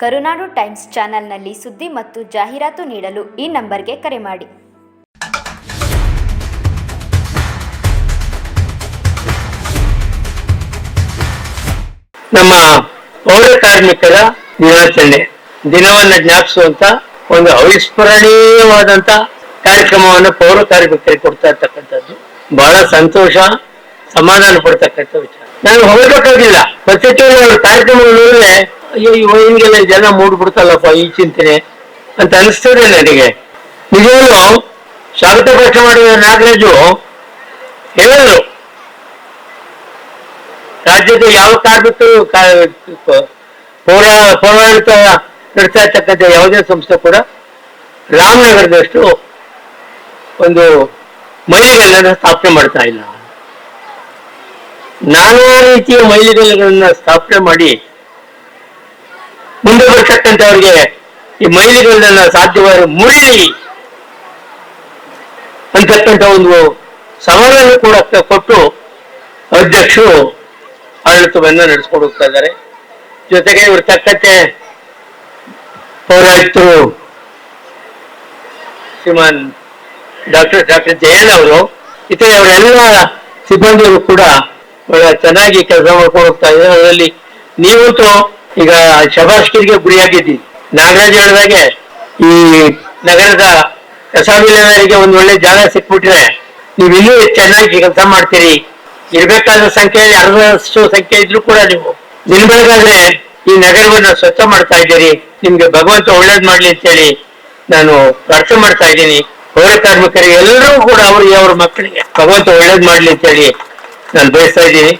ಕರುನಾಡು times ಚಾನೆಲ್ನಲ್ಲಿ ಸುದ್ದಿ ಮತ್ತು ಜಾಹೀರಾತು ನೀಡಲು ಈ ನಂಬರ್ಗೆ ಕರೆ ಮಾಡಿ. ನಮ್ಮ ಪೌರ ಕಾರ್ಮಿಕರ ದಿನಾಚರಣೆ, ದಿನವನ್ನ ಜ್ಞಾಪಿಸುವಂತ ಒಂದು ಅವಿಸ್ಮರಣೀಯವಾದಂತ ಕಾರ್ಯಕ್ರಮವನ್ನು ಪೌರ ಕಾರ್ಮಿಕರಿಗೆ ಕೊಡ್ತಾ ಇರ್ತಕ್ಕಂಥದ್ದು. ಬಹಳ ಸಂತೋಷ, ಸಮಾಧಾನ ಪಡ್ತಕ್ಕಂಥ ವಿಚಾರ. ನಾನು ಹೋಗ್ಬೇಕಾಗಿಲ್ಲ. ಪ್ರತಿ ಅವ್ರ ಕಾರ್ಯಕ್ರಮ ನೋಡಿದ್ರೆ ಅಯ್ಯೋ ಹಿಂಗೆಲ್ಲ ಜನ ಮೂಡ್ಬಿಡ್ತಲ್ಲಪ್ಪ ಈ ಚಿಂತನೆ ಅಂತ ಅನಿಸ್ತದೆ ನನಗೆ. ನಿಜವಾಗ್ಲೂ ಸ್ವಾಗತ ಪ್ರಶ್ನೆ ಮಾಡಿದ ನಾಗರಾಜು ಹೇಳಿದ್ರು ರಾಜ್ಯದ ಯಾವ ಕಾರ್ಮಿಕರು ಪೌರ, ಪೌರಾಡಳಿತ ನಡೆಸ್ತಾ ಇರ್ತಕ್ಕಂಥ ಯಾವುದೇ ಸಂಸ್ಥೆ ಕೂಡ ರಾಮನಗರದಷ್ಟು ಒಂದು ಮೈಲಿಗಲ್ಲನ್ನು ಸ್ಥಾಪನೆ ಮಾಡ್ತಾ ಇಲ್ಲ. ನಾನಾ ರೀತಿಯ ಮೈಲಿಗಲ್ಲುಗಳನ್ನ ಸ್ಥಾಪನೆ ಮಾಡಿ ಮುಂದೆ ಬರ್ತಕ್ಕಂಥವ್ರಿಗೆ ಈ ಮೈಲಿಗಳನ್ನ ಸಾಧ್ಯವಾದ ಮುಳ್ಳಿ ಅಂತಕ್ಕಂಥ ಒಂದು ಸವಾಲನ್ನು ಕೂಡ ಕೊಟ್ಟು ಅಧ್ಯಕ್ಷರು ಆಡಳಿತವನ್ನು ನಡೆಸ್ಕೊಂಡು ಹೋಗ್ತಾ ಇದ್ದಾರೆ. ಜೊತೆಗೆ ಇವ್ರ ತಕ್ಕಂತೆ ಪೌರಾಯುಕ್ತರು ಶ್ರೀಮಾನ್ ಡಾಕ್ಟರ್ ಡಾಕ್ಟರ್ ಜಯನ್ ಅವರು, ಇತರ ಅವರೆಲ್ಲ ಸಿಬ್ಬಂದಿಗಳು ಕೂಡ ಬಹಳ ಚೆನ್ನಾಗಿ ಕೆಲಸ ಮಾಡ್ಕೊಂಡು ಹೋಗ್ತಾ ಇದ್ದಾರೆ. ಅದರಲ್ಲಿ ನೀವಂತೂ ಈಗ ಶಬಾಷ್ಕಿರಿಗೆ ಗುರಿಯಾಗಿದ್ದಿ ನಾಗರಾಜ್ ಹೇಳಿದಾಗೆ ಈ ನಗರದ ಕಸ ವಿಲೇವಾರಿಗೆ ಒಂದು ಒಳ್ಳೆ ಜಾಗ ಸಿಕ್ಬಿಟ್ರೆ ನೀವು ಇನ್ನೂ ಚೆನ್ನಾಗಿ ಕೆಲಸ ಮಾಡ್ತೀರಿ. ಇರ್ಬೇಕಾದ ಸಂಖ್ಯೆ ಅರ್ಧದಷ್ಟು ಸಂಖ್ಯೆ ಇದ್ರೂ ಕೂಡ ನೀವು ಬೆಳಗಾದ್ರೆ ಈ ನಗರವನ್ನ ಸ್ವಚ್ಛ ಮಾಡ್ತಾ ಇದ್ದೀರಿ. ನಿಮ್ಗೆ ಭಗವಂತ ಒಳ್ಳೇದ್ ಮಾಡ್ಲಿ ಅಂತ ಹೇಳಿ ನಾನು ಪ್ರಾರ್ಥನೆ ಮಾಡ್ತಾ ಇದ್ದೀನಿ. ಪೌರ ಕಾರ್ಮಿಕರಿಗೆ ಎಲ್ಲರೂ ಕೂಡ ಅವ್ರಿಗೆ ಅವ್ರ ಮಕ್ಕಳಿಗೆ ಭಗವಂತ ಒಳ್ಳೇದ್ ಮಾಡ್ಲಿ ಅಂತ ಹೇಳಿ ನಾನು ಬಯಸ್ತಾ ಇದ್ದೀನಿ.